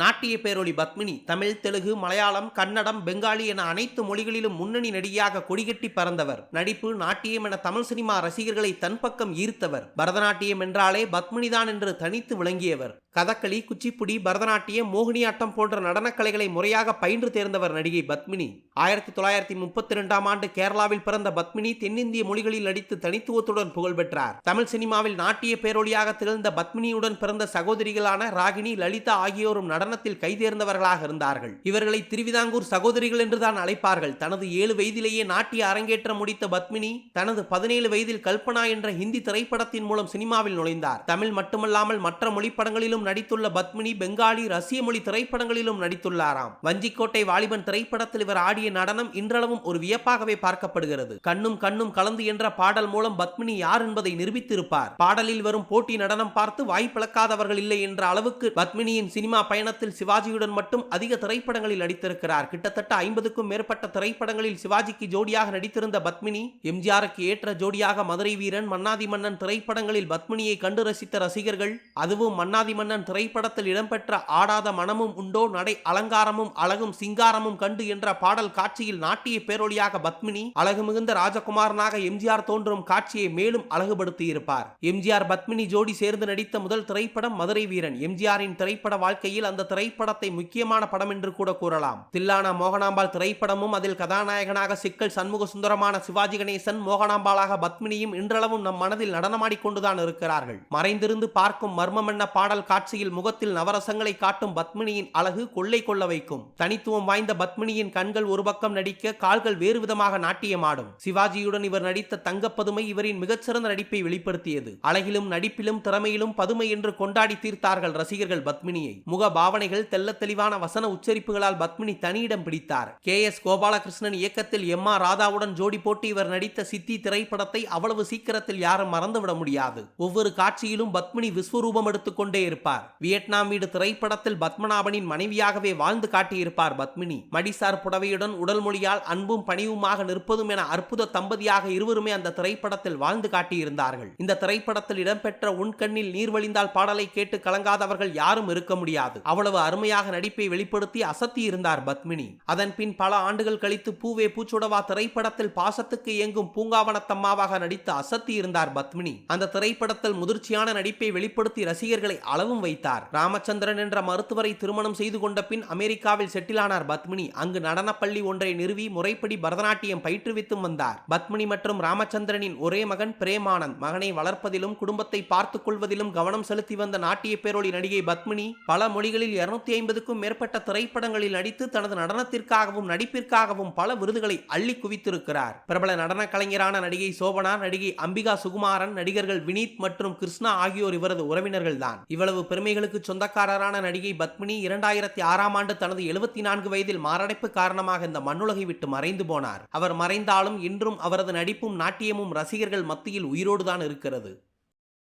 நாட்டிய பேரொளி பத்மினி தமிழ் தெலுங்கு மலையாளம் கன்னடம் பெங்காலி என அனைத்து மொழிகளிலும் முன்னணி நடிகையாக கொடிகட்டி பறந்தவர். நடிப்பு நாட்டியம் என தமிழ் சினிமா ரசிகர்களை தன் பக்கம் ஈர்த்தவர். பரதநாட்டியம் என்றாலே பத்மினிதான் என்று தனித்து விளங்கியவர். கதகளி குச்சிப்புடி பரதநாட்டியம் மோகினியாட்டம் போன்ற நடனக்கலைகளை முறையாக பயின்று தேர்ந்தவர் நடிகை பத்மினி. ஆயிரத்தி தொள்ளாயிரத்தி முப்பத்தி இரண்டாம் ஆண்டு கேரளாவில் பிறந்த பத்மினி தென்னிந்திய மொழிகளில் நடித்து தனித்துவத்துடன் புகழ் பெற்றார். தமிழ் சினிமாவில் நாட்டிய பேரொழியாக திகழ்ந்த பத்மினியுடன் பிறந்த சகோதரிகளான ராகினி லலிதா ஆகியோரும் மரணத்தில் கைதேர்ந்தவர்களாக இருந்தார்கள். இவர்களை திருவிதாங்கூர் சகோதரிகள் என்றுதான் அழைப்பார்கள். தனது ஏழு வயதிலேயே நாட்டிய அரங்கேற்றம் முடித்த பத்மினி தனது பதினேழு வயதில் கல்பனா என்ற ஹிந்தி திரைப்படத்தின் மூலம் சினிமாவில் நுழைந்தார். தமிழ் மட்டுமல்லாமல் மற்ற மொழி படங்களிலும் நடித்துள்ள பத்மினி பெங்காலி ரஷ்ய மொழி திரைப்படங்களிலும் நடித்துள்ளாராம். வஞ்சிக்கோட்டை வாலிபன் திரைப்படத்தில் இவர் ஆடிய நடனம் இன்றளவும் ஒரு வியப்பாகவே பார்க்கப்படுகிறது. கண்ணும் கண்ணும் கலந்து என்ற பாடல் மூலம் பத்மினி யார் என்பதை நிரூபித்திருப்பார். பாடலில் வரும் போட்டி நடனம் பார்த்து வாய்ப்பிழக்காதவர்கள் இல்லை என்ற அளவுக்கு பத்மினியின் சினிமா பயணத்தில் சிவாஜியுடன் மட்டும் அதிக திரைப்படங்களில் நடித்திருக்கிறார். கிட்டத்தட்ட ஐம்பதுக்கும் மேற்பட்ட திரைப்படங்களில் சிவாஜிக்கு ஜோடியாக நடித்திருந்த பத்மினி எம்ஜிஆருக்கு ஏற்ற ஜோடியாக மதுரை வீரன் மன்னாதி மன்னன் திரைப்படங்களில் பத்மினியை கண்டு ரசித்த ரசிகர்கள் அதுவும் மன்னாதி மன்னன் திரைப்படத்தில் இடம்பெற்ற ஆடாத மனமும் உண்டோ நடை அலங்காரமும் அழகும் சிங்காரமும் கண்டு என்ற பாடல் காட்சியில் நாட்டிய பேரொழியாக பத்மினி அழகு மிகுந்த ராஜகுமாரனாக எம்ஜிஆர் தோன்றும் காட்சியை மேலும் அழகுபடுத்தியிருப்பார். எம்ஜிஆர் பத்மினி ஜோடி சேர்ந்து நடித்த முதல் திரைப்படம் மதுரை வீரன். எம்ஜிஆரின் திரைப்பட வாழ்க்கையில் அந்த திரைப்படத்தை முக்கியமான படம் என்று கூட கூறலாம். தில்லானா மோகனாம்பாள் திரைப்படமும் அதில் கதாநாயகனாக சிக்கல் சண்முக சுந்தரமான சிவாஜி கணேசன் மோகனாம்பாளாக பத்மினியும் இன்றளவும் நம் மனதில் நடனமாடிக்கொண்டுதான் இருக்கிறார்கள். மறைந்திருந்து பார்க்கும் மர்மம் என்ன பாடல் காட்சியில் முகத்தில் நவரசங்களை காட்டும் பத்மினியின் அழகு கொள்ளை கொள்ள வைக்கும். தனித்துவம் வாய்ந்த பத்மினியின் கண்கள் ஒரு பக்கம் நடிக்க கால்கள் வேறு விதமாக நாட்டியமாடும். சிவாஜியுடன் இவர் நடித்த தங்கப்பதுமை இவரின் மிகச்சிறந்த நடிப்பை வெளிப்படுத்தியது. அழகிலும் நடிப்பிலும் திறமையிலும் பதுமை என்று கொண்டாடி தீர்த்தார்கள் ரசிகர்கள் பத்மினியை. முக பாவனைகள் தெல்ல தெளிவான வசன உச்சரிப்புகளால் பத்மினி தனியிடம் பிடித்தார். கே. எஸ். கோபாலகிருஷ்ணன் இயக்கத்தில் எம். ஆர். ராதாவுடன் ஜோடி போட்டு இவர் நடித்த சித்தி திரைப்படத்தை அவ்வளவு சீக்கிரத்தில் யாரும் மறந்துவிட முடியாது. ஒவ்வொரு காட்சியிலும் பத்மினி விஸ்வரூபம் எடுத்துக்கொண்டே இருப்பார். வியட்நாம் வீடு திரைப்படத்தில் பத்மநாபனின் மனைவியாகவே வாழ்ந்து காட்டியிருப்பார் பத்மினி. மடிசார் புடவையுடன் உடல் மொழியால் அன்பும் பணிவுமாக நிற்பதும் என அற்புத தம்பதியாக இருவருமே அந்த திரைப்படத்தில் வாழ்ந்து காட்டியிருந்தார்கள். இந்த திரைப்படத்தில் இடம்பெற்ற உன் கண்ணில் நீர் பாடலை கேட்டு கலங்காதவர்கள் யாரும் இருக்க முடியாது. அவ்வளவு அருமையாக நடிப்பை வெளிப்படுத்தி அசத்தி இருந்தார் பத்மினி. அதன் பின் பல ஆண்டுகள் கழித்து பூவே பூச்சுடவா திரைப்படத்தில் பாசத்துக்கு இயங்கும் பூங்காவனத்தம்மாவாக நடித்து அசத்தி இருந்தார் பத்மினி. அந்த திரைப்படத்தில் முதிர்ச்சியான நடிப்பை வெளிப்படுத்தி ரசிகர்களை அளவும் வைத்தார். ராமச்சந்திரன் என்ற மருத்துவரை திருமணம் செய்து கொண்ட பின் அமெரிக்காவில் செட்டிலானார் பத்மினி. அங்கு நடனப்பள்ளி ஒன்றை நிறுவி முறைப்படி பரதநாட்டியம் பயிற்றுவித்தும் வந்தார். பத்மினி மற்றும் ராமச்சந்திரனின் ஒரே மகன் பிரேமானந்த். மகனை வளர்ப்பதிலும் குடும்பத்தை பார்த்துக் கொள்வதிலும் கவனம் செலுத்தி வந்த நாட்டிய பேரொழி நடிகை பத்மினி பல மொழிகளில் இருநூத்தி ஐம்பதுக்கும் மேற்பட்ட திரைப்படங்களில் நடித்து தனது நடனத்திற்காகவும் நடிப்பிற்காகவும் பல விருதுகளை அள்ளி குவித்திருக்கிறார். பிரபல நடன கலைஞரான நடிகை சோபனா நடிகை அம்பிகா சுகுமாரன் நடிகர்கள் வினீத் மற்றும் கிருஷ்ணா ஆகியோர் இவரது உறவினர்கள் தான் இவ்வளவு பெருமைகளுக்கு சொந்தக்காரரான நடிகை பத்மினி இரண்டாயிரத்தி ஆறாம் ஆண்டு தனது எழுபத்தி நான்கு வயதில் மாரடைப்பு காரணமாக இந்த மண்ணுலகை விட்டு மறைந்து போனார். அவர் மறைந்தாலும் இன்றும் அவரது நடிப்பும் நாட்டியமும் ரசிகர்கள் மத்தியில் உயிரோடுதான் இருக்கிறது.